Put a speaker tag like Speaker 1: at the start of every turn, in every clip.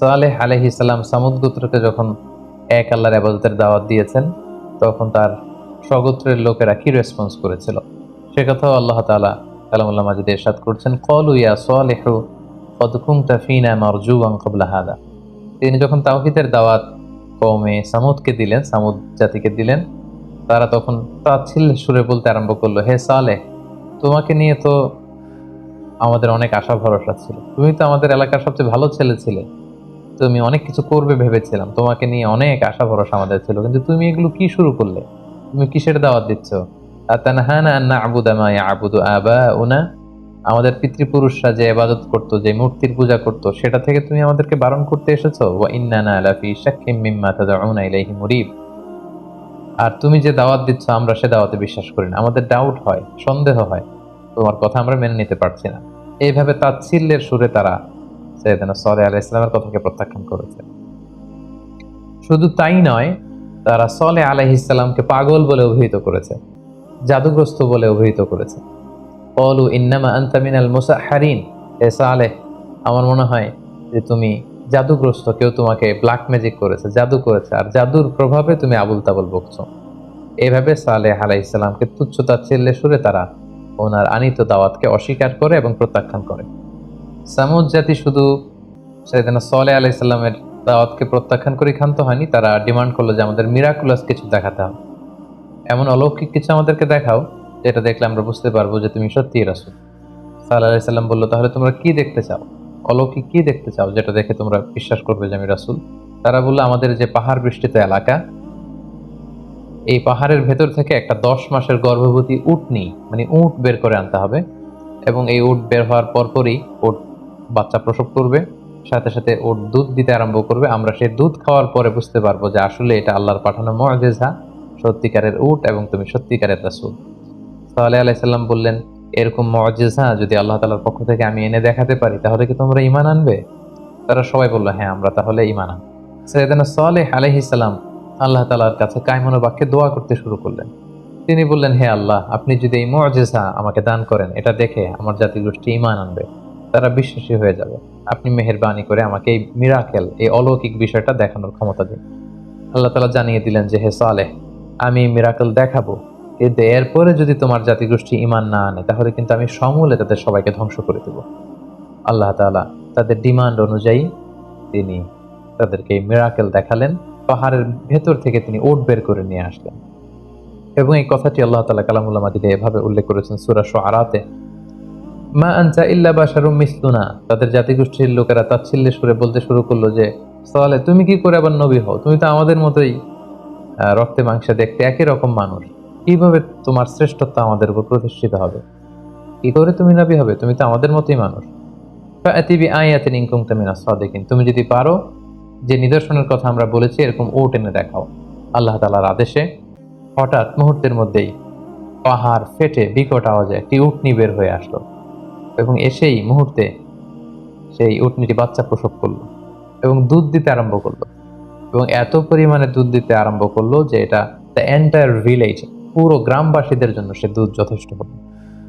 Speaker 1: সালেহ আলহ ইসলাম সামুদ গোত্রকে যখন এক আল্লাহর আবাদতের দাওয়াত দিয়েছেন, তখন তার স্বগোত্রের লোকেরা কি রেসপন্স করেছিল? সে কথাও আল্লাহ তালা কালামুল্লাহ মাজিদ এরশাদ করছেন, কলু ইয়া সালেহু কদ কুমতা ফিনা মারজুয়ান ক্বাবলা হাদা। তিনি যখন তাওহিদের দাওয়াত কওমে সামুদকে দিলেন, সামুদ জাতিকে দিলেন, তারা তখন তাচ্ছিল সুরে বলতে আরম্ভ করল, হে সালেহ, তোমাকে নিয়ে তো আমাদের অনেক আশা ভরসা ছিল। তুমি তো আমাদের এলাকার সবচেয়ে ভালো ছেলে ছিলে। তুমি অনেক কিছু করবে ভেবেছিলাম। তোমাকে নিয়ে অনেক আশা ভরসা আমাদের ছিল, কিন্তু তুমি এগুলো কি শুরু করলে? তুমি কিসের দাওয়াত দিচ্ছ? আমাদের পিতৃপুরুষরা যে ইবাদত করত, যে মূর্তির পূজা করত, সেটা থেকে তুমি আমাদেরকে বারণ করতে এসেছ? আর তুমি যে দাওয়াত দিচ্ছ, আমরা সে দাওয়াতে বিশ্বাস করি না। আমাদের ডাউট হয়, সন্দেহ হয়। তোমার কথা আমরা মেনে নিতে পারছি না। এইভাবে তাচ্ছিল্যের সুরে তারা সৈয়দনা সলে আলাহ ইসলামের কথাকে প্রত্যাখ্যান করেছে। শুধু তাই নয়, তারা সলে আলাহ ইসলামকে পাগল বলে অভিহিত করেছে, জাদুগ্রস্ত বলে অভিহিত করেছে। অলু ইন্নামা আন্তামিনাল মুসাহারিন হে সালেহ, আমার মনে হয় যে তুমি জাদুগ্রস্ত, কেউ তোমাকে ব্ল্যাক ম্যাজিক করেছে, জাদু করেছে, আর জাদুর প্রভাবে তুমি আবুল তাবুল বকছো। এভাবে সালেহ আলাহ ইসলামকে তুচ্ছ তাচ্ছিল্যে সুরে তারা ওনার আনিত দাওয়াতকে অস্বীকার করে এবং প্রত্যাখ্যান করে। সামুদ জাতি শুধু সেদিন সলে আলাহ ইসলামের দাওয়াতকে প্রত্যাখ্যান করে ক্ষান্ত হয়নি, তারা ডিমান্ড করল যে আমাদের মিরাকুলাস কিছু দেখাতে হবে। এমন অলৌকিক কিছু আমাদেরকে দেখাও, যেটা দেখলে আমরা বুঝতে পারব যে তুমি সত্যি রাসুল। সাল্লাহ সাল্লাম বলল, তাহলে তোমরা কি দেখতে চাও? অলৌকিক কি দেখতে চাও যেটা দেখে তোমরা বিশ্বাস করবে যে আমি রাসুল? তারা বলল, আমাদের যে পাহাড় বৃষ্টিত এলাকা, এই পাহাড়ের ভেতর থেকে একটা দশ মাসের গর্ভবতী উটনি মানে উট বের করে আনতে হবে এবং এই উট বের হওয়ার পরপরই উট বাচ্চা প্রসব করবে, সাথে সাথে ওর দুধ দিতে আরম্ভ করবে। আমরা সেই দুধ খাওয়ার পরে বুঝতে পারব যে আসলে এটা আল্লাহর পাঠানো মজেজা, সত্যিকারের উট এবং তুমি সত্যিকারের রাসুল। সাল্লাহ আলাইসাল্লাম বললেন, এরকম মজেজা যদি আল্লাহ তালার পক্ষ থেকে আমি এনে দেখাতে পারি, তাহলে কি তোমরা ইমান আনবে? তারা সবাই বলল হ্যাঁ আমরা তাহলে ইমান আনব। সৈয়দানা সালেহ আলহিসাল্লাম আল্লাহ তালার কাছে কায়মনো বাক্যে দোয়া করতে শুরু করলেন। তিনি বললেন, হে আল্লাহ, আপনি যদি এই মজেজা আমাকে দান করেন, এটা দেখে আমার জাতিগোষ্ঠী ইমান আনবে। তারা বিশ্বাসী হয়ে যাবে। আপনি মেহেরবানি করে আমাকে এই মিরাকেল এই অলৌকিক বিষয়টা দেখানোর ক্ষমতা দিন। আল্লাহ তালা জানিয়ে দিলেন যে, হে সালেহ, আমি মিরাকেল দেখাবো। কিন্তু এরপরে যদি তোমার জাতিগোষ্ঠী ইমান না আনে, তাহলে কিন্তু আমি সমূলে তাদের সবাইকে ধ্বংস করে দেব। আল্লাহ তালা তাদের ডিমান্ড অনুযায়ী তিনি তাদেরকে মিরাকেল দেখালেন। পাহাড়ের ভেতর থেকে তিনি ওট বের করে নিয়ে আসলেন। এবং এই কথাটি আল্লাহ তালা কালামুল্লাহ মাদিদে এভাবে উল্লেখ করেছেন সুরাশ আরাতে মা আনসা ইল্লা বাশারুম মিসলুনা। তাদের জাতিগোষ্ঠীর লোকেরা তাচ্ছিল্যে সুরে বলতে শুরু করল যে সালে তুমি কি করে আবার নবী হও? তুমি তো আমাদের মতোই রক্তে মাংসে দেখতে একই রকম মানুষ। কীভাবে তোমার শ্রেষ্ঠত্ব আমাদের উপর প্রতিষ্ঠিত হবে? কি করে তুমি নবী হবে? তুমি তো আমাদের মতোই মানুষ। ফাতিবি আয়াতিন ইনকুম তামিনা সাদিকিন। তুমি যদি পারো, যে নিদর্শনের কথা আমরা বলেছি, এরকম ওট এনে দেখাও। আল্লাহ তালার আদেশে হঠাৎ মুহূর্তের মধ্যেই পাহাড় ফেটে বিকট আওয়াজে একটি উটনি বের হয়ে আসলো। এবং এসেই মুহূর্তে সেই উটনিটি বাচ্চা প্রসব করল এবং দুধ দিতে আরম্ভ করল এবং এত পরিমাণে দুধ দিতে আরম্ভ করল যে এটা দ্য এন্টায়ার ভিলেজ পুরো গ্রামবাসীদের জন্য সে দুধ যথেষ্ট হলো।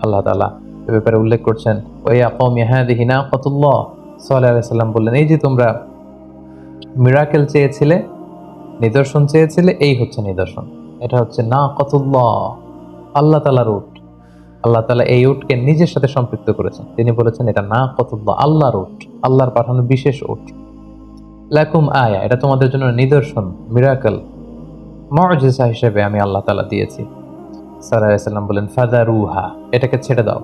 Speaker 1: আল্লাহ তালা এ ব্যাপারে উল্লেখ করছেন ওই আকম ইহাদিহিনা কতুল্লাহ সাল্লাহ সাল্লাম বললেন, এই যে তোমরা মিরাকেল চেয়েছিলে, নিদর্শন চেয়েছিলে, এই হচ্ছে নিদর্শন। এটা হচ্ছে না কতুল্লাহ আল্লাহ তালার উট। আল্লাহ তালা এই উটকে নিজের সাথে সম্পৃক্ত করেছেন। তিনি বলেছেন, এটা না কতুল্লাহ আল্লাহর উট, আল্লাহর পাঠানো বিশেষ উট। লাকুম আয়া, এটা তোমাদের জন্য নিদর্শন, মিরাকল মজিসা হিসেবে আমি আল্লাহ তালা দিয়েছি। সাল্লাম বলেন ফাদা রুহা এটাকে ছেড়ে দাও।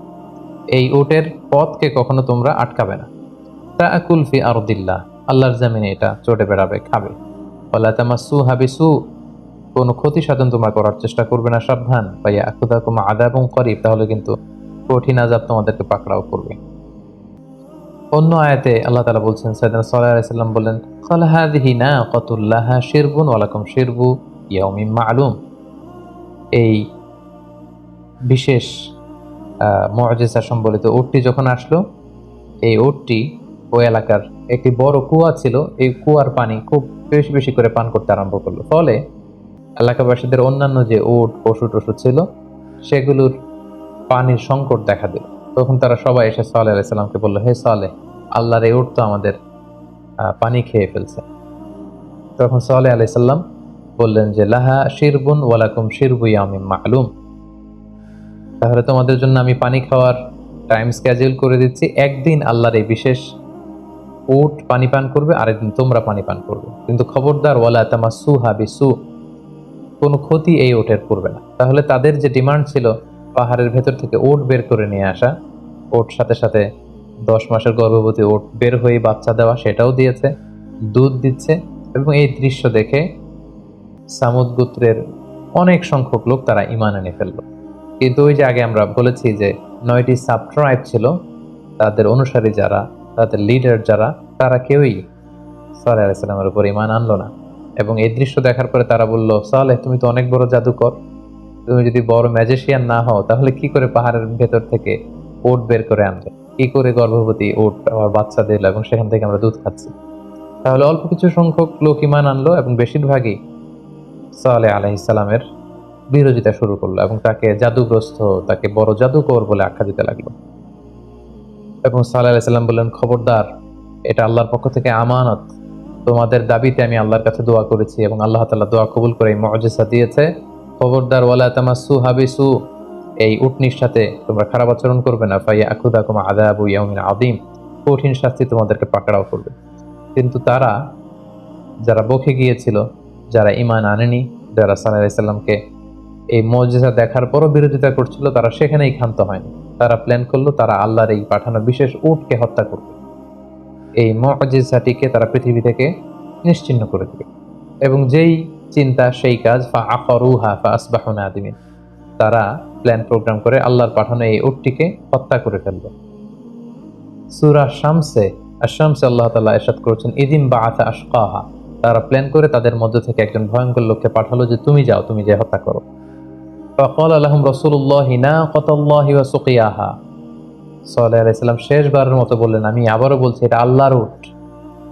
Speaker 1: এই উটের পথকে কখনো তোমরা আটকাবে না। তা কুলফি আরদিল্লাহ, আল্লাহর জামিনে এটা চটে বেড়াবে, খাবে। বলা তামাসু হাবিসু কোনো ক্ষতি সাধন তোমার করার চেষ্টা করবে না, সাবধান। বা ইয়াকুদা কুমা আদা এবং করিব, তাহলে কিন্তু কঠিন আজাব তোমাদেরকে পাকড়াও করবে। অন্য আয়াতে আল্লাহ তালা বলছেন সাইদান সাল্লাহ আলাইসাল্লাম বললেন সালাহাদিহি না কতুল্লাহা শিরবুন ওয়ালাকুম শিরবু ইয়াউমিম মালুম। এই বিশেষ মজেসা সম্বলিত উটটি যখন আসলো, এই ওটটি ওই এলাকার একটি বড় কুয়া ছিল, এই কুয়ার পানি খুব বেশি বেশি করে পান করতে আরম্ভ করল। ফলে এলাকাবাসীদের অন্যান্য যে ওট পশু টশু ছিল, সেগুলোর পানির সংকট দেখা দিল। তখন তারা সবাই এসে সালে আলাইসাল্লামকে বলল, হে সালে আল্লাহর এই উট তো আমাদের পানি খেয়ে ফেলছে। তখন সালে আলাইসাল্লাম বললেন যে, লাহা শিরবুন ওয়ালাকুম শিরবুই আমি মালুম তাহলে তোমাদের জন্য আমি পানি খাওয়ার টাইম স্কেজুল করে দিচ্ছি। একদিন আল্লাহর এই বিশেষ উট পানি পান করবে, আরেকদিন তোমরা পানি পান করবে। কিন্তু খবরদার, ওয়ালা তামা সু হাবি সু কোনো ক্ষতি এই ওটের করবে না। তাহলে তাদের যে ডিমান্ড ছিল পাহাড়ের ভেতর থেকে ওট বের করে নিয়ে আসা, ওট সাথে সাথে দশ মাসের গর্ভবতী ওট বের হয়ে বাচ্চা দেওয়া সেটাও দিয়েছে, দুধ দিচ্ছে এবং এই দৃশ্য দেখে সামুদ গোত্রের অনেক সংখ্যক লোক তারা ইমান এনে ফেলল। কিন্তু ওই যে আগে আমরা বলেছি যে নয়টি সাব ট্রাইব ছিল, তাদের অনুসারী যারা, তাদের লিডার যারা, তারা কেউই সালেহ আলাইসাল্লামের উপর ইমান আনলো না। এবং এই দৃশ্য দেখার পরে তারা বলল, সালেহ, তুমি তো অনেক বড় জাদুকর। তুমি যদি বড় ম্যাজিশিয়ান না হও, তাহলে কি করে পাহাড়ের ভেতর থেকে ওট বের করে আনবে? কি করে গর্ভবতী ওট আবার বাচ্চা দিল এবং সেখান থেকে আমরা দুধ খাচ্ছি? তাহলে অল্প কিছু সংখ্যক লোক ইমান আনলো এবং বেশিরভাগই সালেহ আলাইসাল্লামের বিরোধিতা শুরু করল এবং তাকে জাদুগ্রস্ত, তাকে বড় জাদুকর বলে আখ্যা দিতে লাগল। এবং সাল্লাহ আলাইসাল্লাম বললেন, খবরদার, এটা আল্লাহর পক্ষ থেকে আমানত। তোমাদের দাবিতে আমি আল্লাহর কাছে দোয়া করেছি এবং আল্লাহ তাআলা দোয়া কবুল করে এই মজেসা দিয়েছে। খবরদার, ওয়ালা তামাসু হাবিসু, এই উটনির সাথে তোমরা খারাপ আচরণ করবে না। ফাইয়া আকুদাকুম আদাবু ইয়াউমিন আদিম কঠিন শাস্তি তোমাদেরকে পাকড়াও করবে। কিন্তু তারা, যারা বকে গিয়েছিল, যারা ইমান আনেনি, যারা সাল্লাহ আলাইসাল্লামকে এই মজেসা দেখার পরও বিরোধিতা করছিল, তারা সেখানেই ক্ষান্ত হয়নি। তারা প্ল্যান করল, তারা আল্লাহর এই পাঠানো বিশেষ উটকে হত্যা করবে। এই মজিজাটিকে তারা পৃথিবী থেকে নিশ্চিন্ন করে দেবে। এবং যেই চিন্তা, সেই কাজ ফা আফরুহা ফা আসবাহনা আদিমিন, তারা প্ল্যান প্রোগ্রাম করে আল্লাহর পাঠানো এই উটটিকে হত্যা করে ফেলল সুরা শামসে আশামসে আল্লাহ তাল্লাহ এরশাদ করেছেন ইদিম বা আথা আশকাহা তারা প্ল্যান করে তাদের মধ্য থেকে একজন ভয়ঙ্কর লোককে পাঠালো যে, তুমি যাও, তুমি যে হত্যা করো। ফকল আলহাম রসুল্লাহ না কতল্লাহি ওয়া সুকিয়াহা সাল্লাহ আলাইসাল্লাম শেষবারের মতো বললেন, আমি আবারও বলছি, এটা আল্লাহর উট।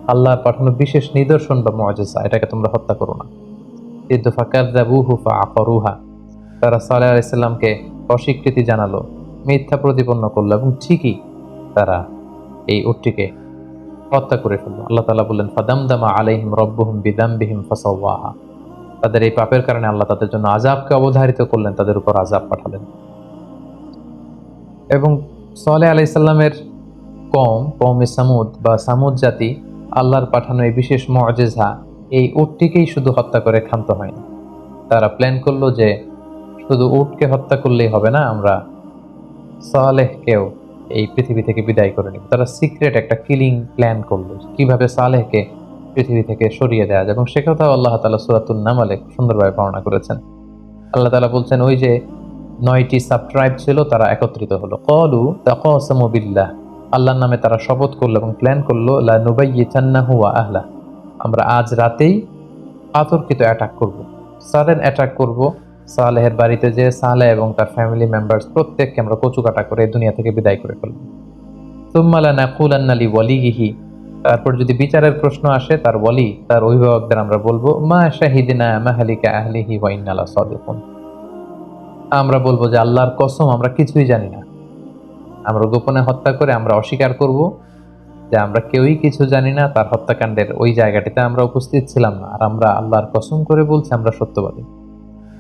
Speaker 1: আল্লাহর পাঠানো বিশেষ নিদর্শন বা মজেসা এটাকে তোমরা হত্যা করো না। কিন্তু ফাকাদুহু ফা আকরুহা তারা সাল্লাহ আলাইসাল্লামকে অস্বীকৃতি জানালো, মিথ্যা প্রতিপন্ন করল এবং ঠিকই তারা এই উটটিকে হত্যা করে ফেলল। আল্লাহ তাআলা বললেন, ফাদামদামা আলাইহিম রব্বুহুম বিদামবিহিম ফাসাওয়াহা। তাদের এই পাপের কারণে আল্লাহ তাদের জন্য আজাবকে অবধারিত করলেন, তাদের উপর আজাব পাঠালেন। এবং সালেহ আলাইসাল্লামের কম কৌমে সামুদ বা সামুদ জাতি আল্লাহর পাঠানো এই বিশেষ মজেজা এই উটটিকেই শুধু হত্যা করে ক্ষান্ত হয়নি তারা প্ল্যান করল যে শুধু উটকে হত্যা করলেই হবে না, আমরা সালেহকেও এই পৃথিবী থেকে বিদায় করে নিব। তারা সিক্রেট একটা কিলিং প্ল্যান করল কীভাবে সালেহকে পৃথিবী থেকে সরিয়ে দেওয়া যায় এবং সে কথাও আল্লাহ তালা সুরাতুল নামালে সুন্দরভাবে বর্ণনা করেছেন। আল্লাহ তালা বলছেন, ওই যে নয়টি সাবট্রাইব ছিল, তারা একত্রিত হলো। কলু বিল্লাহ, আল্লাহর নামে তারা শপথ করল এবং প্ল্যান করল, লা নুবাইয়িতান্নাহু ওয়া আহলা আমরা আজ রাতেই আতর্কিত অ্যাটাক করব। সাডেন অ্যাটাক করব, সালেহের বাড়িতে যে সালেহ এবং তার ফ্যামিলি মেম্বার্স প্রত্যেককে আমরা কচু কাটা করে দুনিয়া থেকে বিদায় করে ফেলব। তুম্মালা নাকুলান্না লি ওয়ালিহি তারপর যদি বিচারের প্রশ্ন আসে, তার বলি তার অভিভাবকদের আমরা বলব, মা শাহিদিনা মাহালিকা আহলিহি ওয়া ইন্নালা সাদিকুন। আমরা বলব যে আল্লাহর কসম, আমরা কিছুই জানি না। আমরা গোপনে হত্যা করে আমরা অস্বীকার করব যে আমরা কেউই কিছু জানি না, তার হত্যাকাণ্ডের ওই জায়গাটিতে আমরা উপস্থিত ছিলাম না। আর আমরা আল্লাহর কসম করে বলছি, আমরা সত্যবাদী।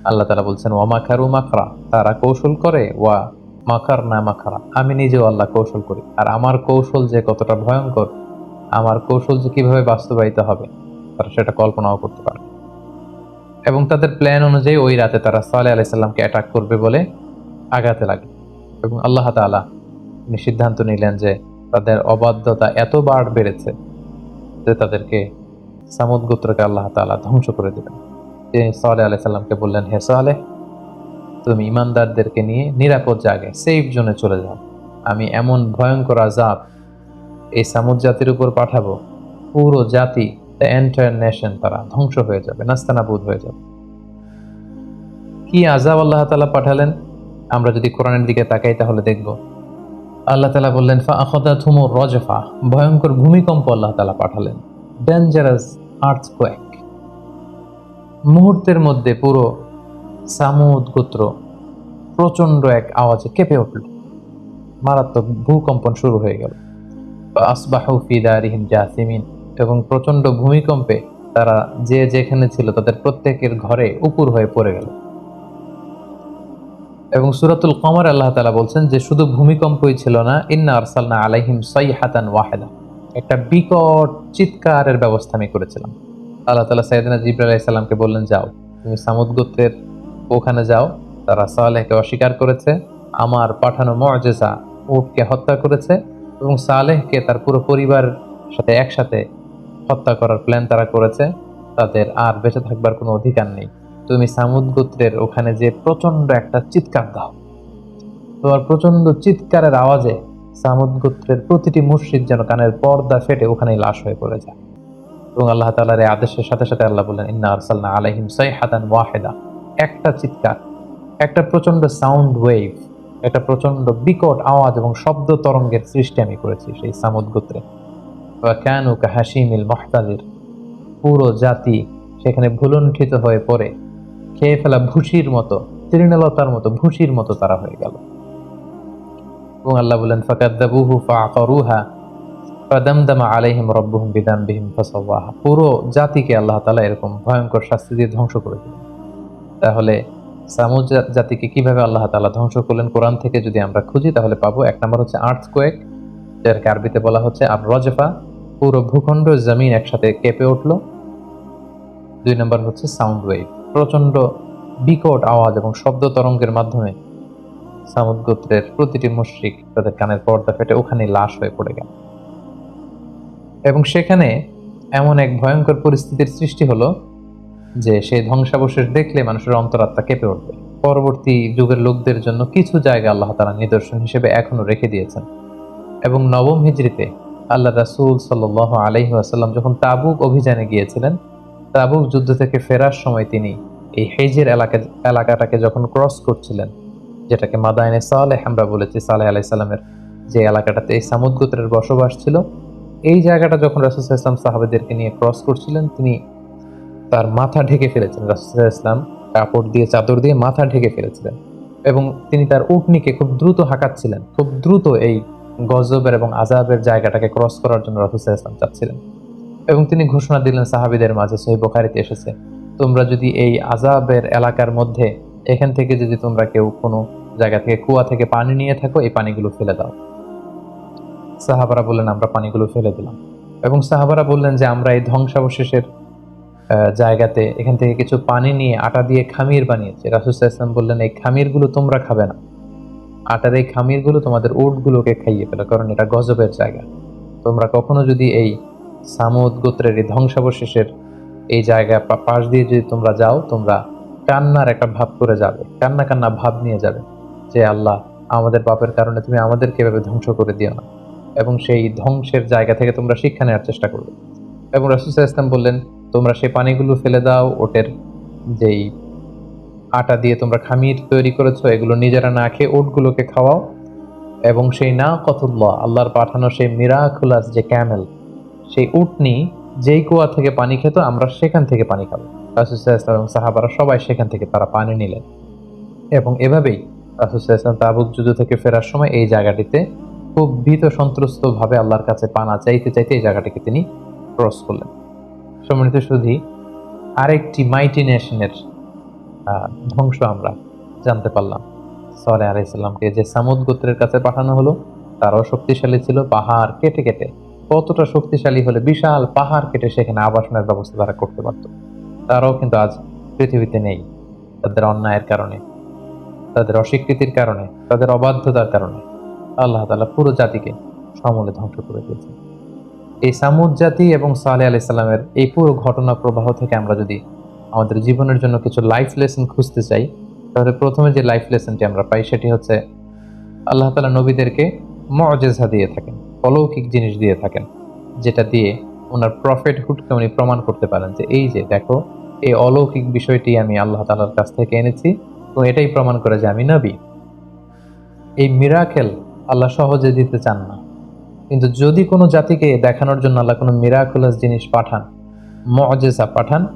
Speaker 1: আল্লাহ তারা বলছেন ওয়া মাখারু মাখরা তারা কৌশল করে, ওয়া মাখার না মাখারা আমি নিজেও আল্লাহ কৌশল করি। আর আমার কৌশল যে কতটা ভয়ঙ্কর, আমার কৌশল যে কীভাবে বাস্তবায়িত হবে, তারা সেটা কল্পনাও করতে পারে এবং তাদের প্ল্যান অনুযায়ী ওই রাতে তারা সালে আলাইসাল্লামকে অ্যাটাক করবে বলে আগাতে লাগে। এবং আল্লাহ তাআলা তিনি সিদ্ধান্ত নিলেন যে তাদের অবাধ্যতা এত বাড় বেড়েছে যে তাদেরকে সামুদ গোত্রকে আল্লাহ তাআলা ধ্বংস করে দেবেন। তিনি সালে আলাইসাল্লামকে বললেন, হে সালে তুমি ইমানদারদেরকে নিয়ে নিরাপদ জায়গায় সেফ জোনে চলে যাও। আমি এমন ভয়ঙ্কর আজাব এই সামুদ জাতির উপর পাঠাবো, পুরো জাতি এন্টায়ার নেশন তারা ধ্বংস হয়ে যাবে, নাস্তানাবুদ হয়ে যাবে। কি আজাব আল্লাহ তালা পাঠালেন? আমরা যদি কোরআনের দিকে তাকাই তাহলে দেখব। আল্লাহ তালা বললেন ফা আখদা রজফা ভয়ঙ্কর ভূমিকম্প আল্লাহ তালা পাঠালেন। ডেঞ্জারাস আর্থকোয়েক মুহূর্তের মধ্যে পুরো সামুদ গোত্র প্রচণ্ড এক আওয়াজে কেঁপে উঠল। মারাত্মক ভূকম্পন শুরু হয়ে গেল। আসবাহু ফি দারিহিম জাসিমিন এবং প্রচণ্ড ভূমিকম্পে তারা যে যেখানে ছিল তাদের প্রত্যেকের ঘরে উপুর হয়ে পড়ে গেল। এবং সুরাতুল কমর আল্লাহ তালা বলছেন যে, শুধু ভূমিকম্পই ছিল না, ইন্না আরসালনা আলাইহিম সাইহাতান ওয়াহেদা। একটা বিকট চিৎকারের ব্যবস্থা আমি করেছিলাম। আল্লাহ তালা সাইদিনা জিব্রাহ আলাইসাল্লামকে বললেন, যাও, তুমি সামুদ গোত্রের ওখানে যাও, তারা সালেহকে অস্বীকার করেছে, আমার পাঠানো মর্জেসা উটকে হত্যা করেছে এবং সালেহকে তার পুরো পরিবার সাথে একসাথে হত্যা করার প্ল্যান তারা করেছে, তাদের আর বেঁচে থাকবার কোনো অধিকার নেই। তুমি সামুদ গোত্রের ওখানে যে প্রচণ্ড একটা চিৎকার দাও। তোমার প্রচণ্ড চিৎকারের আওয়াজে সামুদ গোত্রের প্রতিটি মুর্শিদ যেন কানের পর্দা ফেটে ওখানেই লাশ হয়ে পড়ে যায়। এবং আল্লাহ তালার এই আদেশের সাথে সাথে আল্লাহ বললেন, ইন্না আরসালনা আলাইহিম সাইহাতান ওয়াহেদা। একটা চিৎকার, একটা প্রচণ্ড সাউন্ড ওয়েভ একটা প্রচণ্ড বিকট আওয়াজ এবং শব্দ তরঙ্গের সৃষ্টি আমি করেছি সেই সামুদ গোত্রে। মহতাদের পুরো জাতি সেখানে হয়ে পড়ে। খেয়ে ফেলা ভুসির মতো, তৃণলতার মতো ভুসির মতো তারা হয়ে গেল। এবং আল্লাহ বলেন ফাকাদ্দাবুহু ফাদামদামা আলাইহিম রব্বুহুম পুরো জাতিকে আল্লাহ তাআলা এরকম ভয়ঙ্কর শাস্তি দিয়ে ধ্বংস করে দিলেন। তাহলে সামুদ জাতিকে কীভাবে আল্লাহ তাআলা ধ্বংস করলেন? কোরআন থেকে যদি আমরা খুঁজি, তাহলে পাবো, এক নম্বর হচ্ছে আর্থকোয়েক যাকে আরবিতে বলা হচ্ছে আর রজফা পুরো ভূখণ্ড জমিন একসাথে কেঁপে উঠল। দুই নম্বর হচ্ছে সাউন্ড ওয়েভ প্রচণ্ড বিকট আওয়াজ এবং শব্দ তরঙ্গের মাধ্যমে। সামুদ গোত্রের প্রতিটি মুশ্রিক তাদের কানের পর্দা ফেটে ওখানে লাশ হয়ে পড়ে গেল। এবং সেখানে এমন এক ভয়ঙ্কর পরিস্থিতির সৃষ্টি হলো যে সেই ধ্বংসাবশেষ দেখলে মানুষের অন্তরাত্মা কেঁপে উঠবে। পরবর্তী যুগের লোকদের জন্য কিছু জায়গা আল্লাহ তারা নিদর্শন হিসেবে এখনও রেখে দিয়েছেন। এবং নবম হিজড়িতে আল্লাহ রাসূল সাল্লাহ আলাইহি আসাল্লাম যখন তাবুক অভিযানে গিয়েছিলেন, তাবুক যুদ্ধ থেকে ফেরার সময় তিনি এই হেজের এলাকা, এলাকাটাকে যখন ক্রস করছিলেন, যেটাকে মাদায়নে সালেহ আমরা বলেছি, সালেহ আলাইসাল্লামের যে এলাকাটাতে এই সামুদ গোত্রের বসবাস ছিল, এই জায়গাটা যখন রাসুল ইসলাম সাহাবেদেরকে নিয়ে ক্রস করছিলেন, তিনি তার মাথা ঢেকে ফেলেছেন রাসুল ইসলাম কাপড় দিয়ে, চাদর দিয়ে মাথা ঢেকে ফেলেছিলেন এবং তিনি তার উটনিকে খুব দ্রুত হাঁকাচ্ছিলেন। খুব দ্রুত এই গজবের এবং আজাবের জায়গাটাকে ক্রস করার জন্য রাসুল ইসলাম চাচ্ছিলেন। এবং তিনি ঘোষণা দিলেন, সাহাবিদের মাঝে সহি বোখারিতে এসেছে। তোমরা যদি এই আজাবের এলাকার মধ্যে, এখান থেকে যদি তোমরা কেউ কোনো জায়গা থেকে কুয়া থেকে পানি নিয়ে থাকো, এই পানিগুলো ফেলে দাও। সাহাবারা বললেন, আমরা পানিগুলো ফেলে দিলাম। এবং সাহাবারা বললেন যে, আমরা এই ধ্বংসাবশেষের জায়গাতে এখান থেকে কিছু পানি নিয়ে আটা দিয়ে খামির বানিয়েছি। রাসুসাহ ইসলাম বললেন, এই খামিরগুলো তোমরা খাবে না। আটার এই খামিরগুলো তোমাদের উটগুলোকে খাইয়ে ফেলো, কারণ এটা গজবের জায়গা। তোমরা কখনো যদি এই সামুদ গোত্রের এই ধ্বংসাবশেষের এই জায়গা পাশ দিয়ে যদি তোমরা যাও, তোমরা কান্নার একটা ভাব করে যাবে, কান্না কান্না ভাব নিয়ে যাবে যে, আল্লাহ, আমাদের পাপের কারণে তুমি আমাদেরকে এভাবে ধ্বংস করে দিও না। এবং সেই ধ্বংসের জায়গা থেকে তোমরা শিক্ষা নেওয়ার চেষ্টা করবে। এবং রাসুসাহ ইসলাম বললেন, তোমরা সেই পানিগুলো ফেলে দাও, ওটের যেই আটা দিয়ে তোমরা খামির তৈরি করেছ, এগুলো নিজেরা না খেয়ে ওটগুলোকে খাওয়াও। এবং সেই না কতুল্লাহ আল্লাহর পাঠানো সেই মিরাকুলাস যে ক্যামেল, সেই উটনি যেই কুয়া থেকে পানি খেত, আমরা সেখান থেকে পানি খাব। রাসুসাহ এবং সাহাবারা সবাই সেখান থেকে তারা পানি নিলেন। এবং এভাবেই রাসুসাহ ইসলাম তাবুক যুদ্ধ থেকে ফেরার সময় এই জায়গাটিতে খুব ভীত সন্ত্রস্ত ভাবে আল্লাহর কাছে পানা চাইতে চাইতে এই জায়গাটিকে তিনি ক্রস করলেন। সম্মানিত সুধী, আরেকটি মাইটি নেশনের ধ্বংস আমরা জানতে পারলাম। সরে আলাইসাল্লামকে যে সামুদ গোত্রের কাছে পাঠানো হলো, তারাও শক্তিশালী ছিল, পাহাড় কেটে কেটে। কতটা শক্তিশালী হলে বিশাল পাহাড় কেটে সেখানে আবাসনের ব্যবস্থা তারা করতে পারত। তারাও কিন্তু আজ পৃথিবীতে নেই, তাদের অন্যায়ের কারণে, তাদের অস্বীকৃতির কারণে, তাদের অবাধ্যতার কারণে। আল্লাহ তালা পুরো জাতিকে সমূলে ধ্বংস করে দিয়েছে এই সামুদ জাতি এবং সালে আলি এই পুরো ঘটনা প্রবাহ থেকে আমরা যদি আমাদের জীবনের জন্য কিছু লাইফ লেসন খুঁজতে চাই। তাহলে প্রথমে যে লাইফ লেসনটি আমরা পাই, সেটি হচ্ছে আল্লাহ তালা নবীদেরকে মজেজা দিয়ে থাকেন, অলৌকিক জিনিস দিয়ে থাকেন, যেটা দিয়ে ওনার প্রফেট হুডকে উনি প্রমাণ করতে পারেন যে এই যে দেখো, এই অলৌকিক বিষয়টি আমি আল্লাহ তালার কাছ থেকে এনেছি এবং এটাই প্রমাণ করে যে আমি নবী। এই মিরাকেল আল্লাহ সহজে দিতে চান না। কিন্তু যদি কোনো জাতিকে দেখানোর জন্য আল্লাহ কোনো মিরাকুলাস জিনিস পাঠান মজেসা পাঠান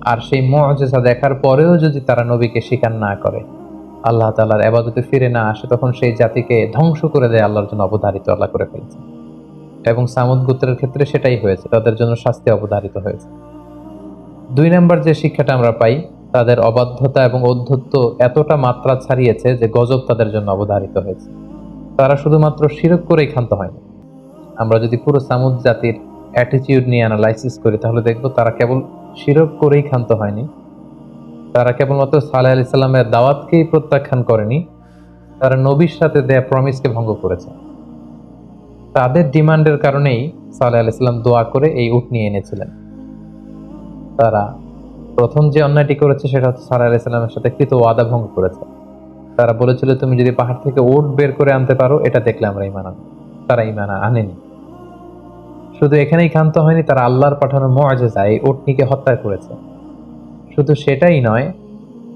Speaker 1: আর সেই মজেসা দেখার পরেও যদি তারা নবীকে স্বীকার না করে, আল্লাহ তালার আবাদতে ফিরে না আসে, তখন সেই জাতিকে ধ্বংস করে দেয় আল্লাহর জন্য অবধারিত, আল্লাহ করে ফেলছে। এবং সামুদ গোত্রের ক্ষেত্রে সেটাই হয়েছে, তাদের জন্য শাস্তি অবধারিত হয়েছে। দুই নম্বর যে শিক্ষাটা আমরা পাই, তাদের অবাধ্যতা এবং অধ্যত্ব এতটা মাত্রা ছাড়িয়েছে যে গজব তাদের জন্য অবধারিত হয়েছে। তারা শুধুমাত্র শিরক করেই ক্ষান্ত হয়নি আমরা যদি পুরো সামুদ জাতির অ্যাটিটিউড নিয়ে অ্যানালাইসিস করি, তাহলে দেখব তারা কেবল শিরক করেই ক্ষান্ত হয়নি। তারা কেবলমাত্র সালাহ আলি সাল্লামের দাওয়াতকেই প্রত্যাখ্যান করেনি, তারা নবীর সাথে দেয়া প্রমিসকে ভঙ্গ করেছে। তাদের ডিমান্ডের কারণেই সালাহ আলি সাল্লাম দোয়া করে এই উট নিয়ে এনেছিলেন। তারা প্রথম যে অন্যায়টি করেছে সেটা হচ্ছে সালাহ আলি সাল্লামের সাথে কৃত ওয়াদা ভঙ্গ করেছে। তারা বলেছিল, তুমি যদি পাহাড় থেকে ওট বের করে আনতে পারো, এটা দেখলে আমরা ইমান তারা ইমান আনেনি। শুধু এখানেই ক্ষান্ত হয়নি, তারা আল্লাহর পাঠানো মজেজা এই ওটনিকে হত্যা করেছে। শুধু সেটাই নয়,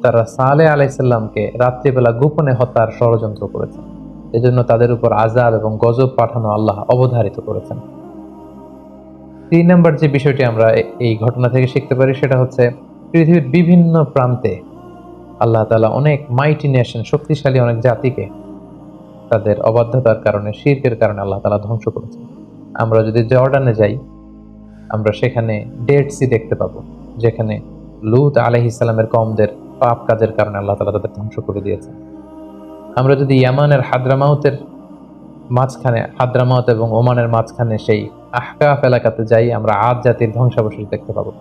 Speaker 1: তারা সালে আলাইসাল্লামকে রাত্রিবেলা গোপনে হত্যার ষড়যন্ত্র করেছে। এজন্য তাদের উপর আজাব এবং গজব পাঠানো আল্লাহ অবধারিত করেছেন। তিন নম্বর যে বিষয়টি আমরা এই ঘটনা থেকে শিখতে পারি, সেটা হচ্ছে পৃথিবীর বিভিন্ন প্রান্তে আল্লাহ তালা অনেক মাইটি নেশন শক্তিশালী অনেক জাতিকে তাদের অবাধ্যতার কারণে, শির্কের কারণে আল্লাহ তালা ধ্বংস করেছেন। আমরা যদি জর্ডানে যাই, আমরা সেখানে ডেড সি দেখতে পাবো, যেখানে লুত আলহ ইসলামের কমদের পাপ কাজের কারণে আল্লাহ তালা তাদের ধ্বংস করে দিয়েছেন আমরা যদি ইয়ামানের হাদ্রামাউতের মাঝখানে হাদ্রামাউত এবং ওমানের মাঝখানে সেই আহকাফ এলাকাতে যাই, আমরা আজ জাতির ধ্বংসাবশেষ দেখতে পাবো।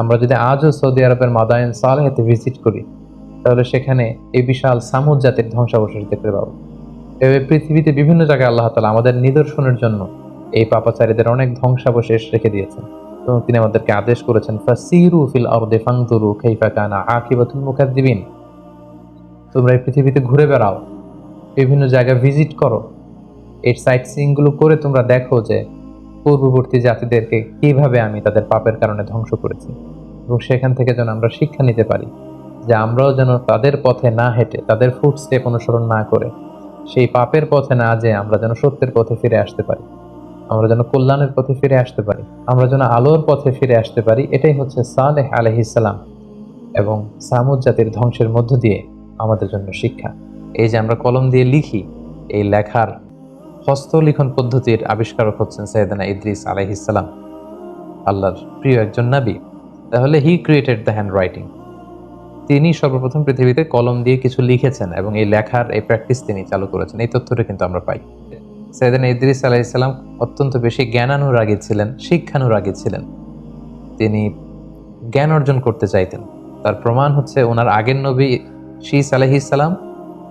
Speaker 1: আমরা যদি আজও সৌদি আরবের মাদায়ন সালেহেতে ভিজিট করি, তাহলে সেখানে এই বিশাল সামুদ জাতির ধ্বংসাবশেষ দেখতে পাবো। এভাবে পৃথিবীতে বিভিন্ন জায়গায় আল্লাহ তালা আমাদের নিদর্শনের জন্য এই পাপাচারীদের অনেক ধ্বংসাবশেষ রেখে দিয়েছেন। এবং তিনি আমাদেরকে আদেশ করেছেন, ফাসিরু ফিল আরদে ফাংতুরু কাইফা কানা আকিবাতুল মুকাদ্দিবিন। তোমরা এই পৃথিবীতে ঘুরে বেড়াও, বিভিন্ন জায়গায় ভিজিট করো। এই সাইট সিইংগুলো করে তোমরা দেখো যে পূর্ববর্তী জাতিদেরকে কীভাবে আমি তাদের পাপের কারণে ধ্বংস করেছি এবং সেখান থেকে যেন আমরা শিক্ষা নিতে পারি যে আমরাও যেন তাদের পথে না হেঁটে, তাদের ফুট স্টেপ অনুসরণ না করে সেই পাপের পথে না যেয়ে আমরা যেন সত্যের পথে ফিরে আসতে পারি। আমরা যেন কল্যাণের পথে ফিরে আসতে পারি। আমরা যেন আলোর পথে ফিরে আসতে পারি, এটাই হচ্ছে সালেহ আলহিসাল্লাম এবং সামুদ জাতির ধ্বংসের মধ্য দিয়ে আমাদের জন্য শিক্ষা। এই যে আমরা কলম দিয়ে লিখি, এই লেখার হস্তলিখন পদ্ধতির আবিষ্কারক হচ্ছেন সৈয়দানা ইদ্রিস আলাইহিসাল্লাম আল্লাহর প্রিয় একজন নাবী। তাহলে he created the handwriting তিনি সর্বপ্রথম পৃথিবীতে কলম দিয়ে কিছু লিখেছেন এবং এই লেখার, এই প্র্যাকটিস তিনি চালু করেছেন। এই তথ্যটা কিন্তু আমরা পাই। সৈয়দানা ইদ্রিস আলাইসাল্লাম অত্যন্ত বেশি জ্ঞানানুরাগী ছিলেন, শিক্ষানুরাগী ছিলেন। তিনি জ্ঞান অর্জন করতে চাইতেন। তার প্রমাণ হচ্ছে ওনার আগের নবী শীস আলহিসাল্লাম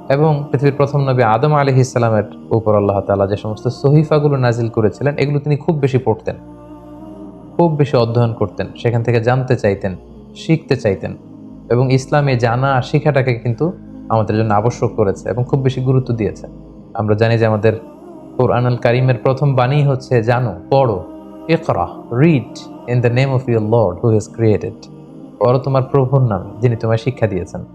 Speaker 1: এবং পৃথিবীর প্রথম নবী আদম আলহিসাল্লামের উপর আল্লাহ তাআলা যে সমস্ত সহিফাগুলো নাজিল করেছিলেন, এগুলো তিনি খুব বেশি পড়তেন, খুব বেশি অধ্যয়ন করতেন, সেখান থেকে জানতে চাইতেন, শিখতে চাইতেন এবং ইসলামে জানা শিখাটাকে কিন্তু আমাদের জন্য আবশ্যক করেছে এবং খুব বেশি গুরুত্ব দিয়েছে। আমরা জানি যে আমাদের কোরআন আল কারিমের প্রথম বাণী হচ্ছে জানো, পড়ো, ইকরা read in the name of your lord who has created পড়ো তোমার প্রভুর নামে, যিনি তোমায় শিক্ষা দিয়েছেন।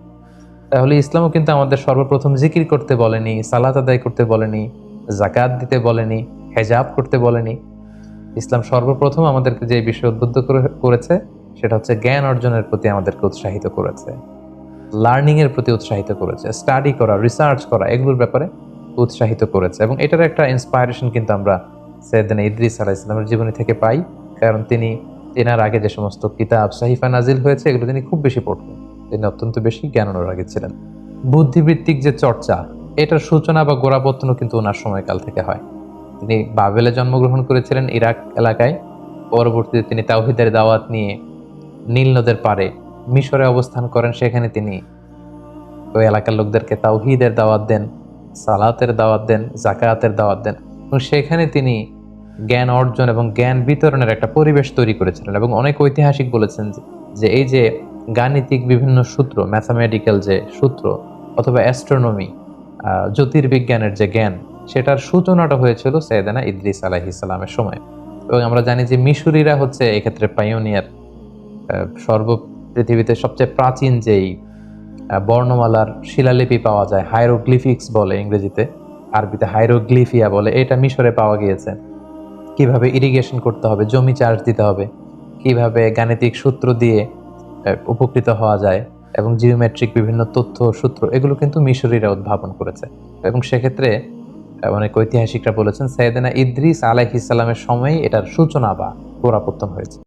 Speaker 1: তাহলে ইসলামও কিন্তু আমাদের সর্বপ্রথম জিকির করতে বলেনি, সালাত আদায় করতে বলেনি জাকাত দিতে বলেনি, হেজাব করতে বলেনি। ইসলাম সর্বপ্রথম আমাদেরকে যে বিষয়ে উদ্বুদ্ধ করে- করেছে, সেটা হচ্ছে জ্ঞান অর্জনের প্রতি আমাদেরকে উৎসাহিত করেছে। লার্নিংয়ের প্রতি উৎসাহিত করেছে। স্টাডি করা রিসার্চ করা, এগুলোর ব্যাপারে উৎসাহিত করেছে। এবং এটার একটা ইন্সপায়ারেশন কিন্তু আমরা সৈয়দিন ইদ্রিস আলাহ ইসলামের জীবনী থেকে পাই। কারণ তিনি, তেনার আগে যে সমস্ত কিতাব সাহিফা নাজিল হয়েছে, এগুলো তিনি খুব বেশি পড়তেন। তিনি অত্যন্ত বেশি জ্ঞান অনুরাগী ছিলেন। বুদ্ধিবৃত্তিক যে চর্চা, এটার সূচনা বা গোড়াপত্তনও কিন্তু ওনার সময়কাল থেকে হয়। তিনি বাবেলে জন্মগ্রহণ করেছিলেন ইরাক এলাকায়। পরবর্তীতে তিনি তাওহিদের দাওয়াত নিয়ে নীল নদের পারে মিশরে অবস্থান করেন। সেখানে তিনি ওই এলাকার লোকদেরকে তাওহিদের দাওয়াত দেন। সালাতের দাওয়াত দেন জাকায়াতের দাওয়াত দেন। এবং সেখানে তিনি জ্ঞান অর্জন এবং জ্ঞান বিতরণের একটা পরিবেশ তৈরি করেছিলেন এবং অনেক ঐতিহাসিক বলেছেন যে- এই যে গাণিতিক বিভিন্ন সূত্র ম্যাথামেটিক্যাল যে সূত্র অথবা অ্যাস্ট্রোনমি জ্যোতির্বিজ্ঞানের যে জ্ঞান, সেটার সূচনাটা হয়েছিল সৈয়দানা ইদ্রিস আলাহি ইসলামের সময়। এবং আমরা জানি যে মিশরীরা হচ্ছে এক্ষেত্রে পাইওনিয়ার সর্ব পৃথিবীতে সবচেয়ে প্রাচীন যেই বর্ণমালার শিলালিপি পাওয়া যায় হাইরোগ্লিফিক্স বলে ইংরেজিতে, আরবিতে হাইরোগ্লিফিয়া বলে, এটা মিশরে পাওয়া গিয়েছে। কীভাবে ইরিগেশন করতে হবে, জমি চার্জ দিতে হবে, কীভাবে গাণিতিক সূত্র দিয়ে উপকৃত হওয়া যায়, এবং জিওমেট্রিক বিভিন্ন তথ্য সূত্র, এগুলো কিন্তু মিশরীরা উদ্ভাবন করেছে। এবং সেক্ষেত্রে অনেক ঐতিহাসিকরা বলেছেন সৈয়দনা ইদ্রিস আলাইহিস সালামের সময় এটার সূচনা বা গোড়াপত্তন হয়েছে।